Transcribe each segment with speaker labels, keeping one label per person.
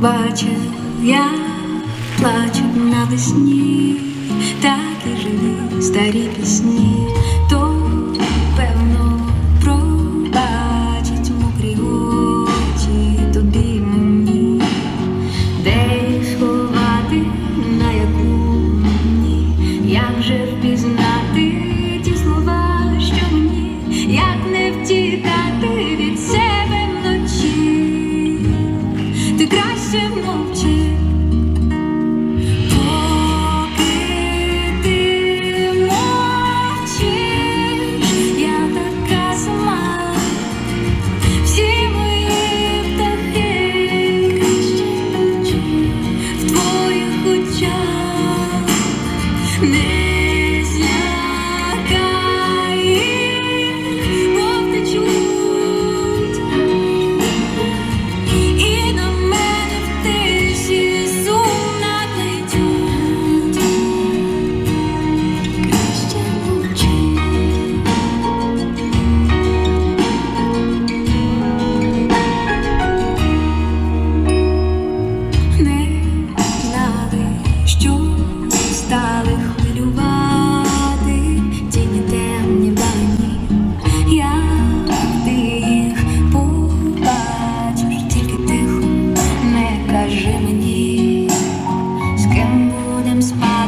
Speaker 1: бачив я плачу навесні, так і живі старі пісні,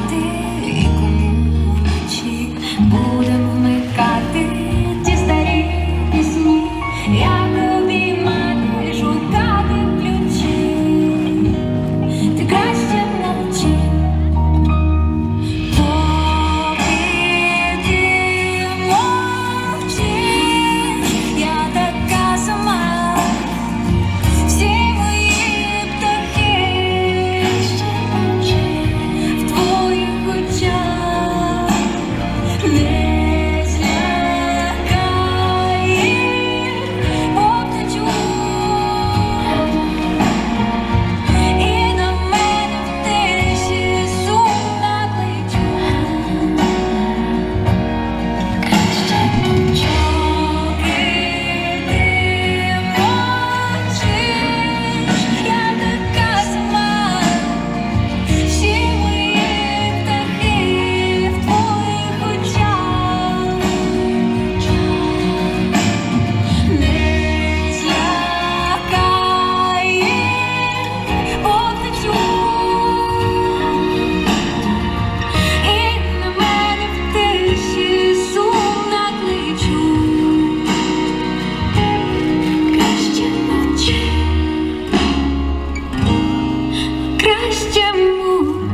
Speaker 1: ти і кому вночі. краще му.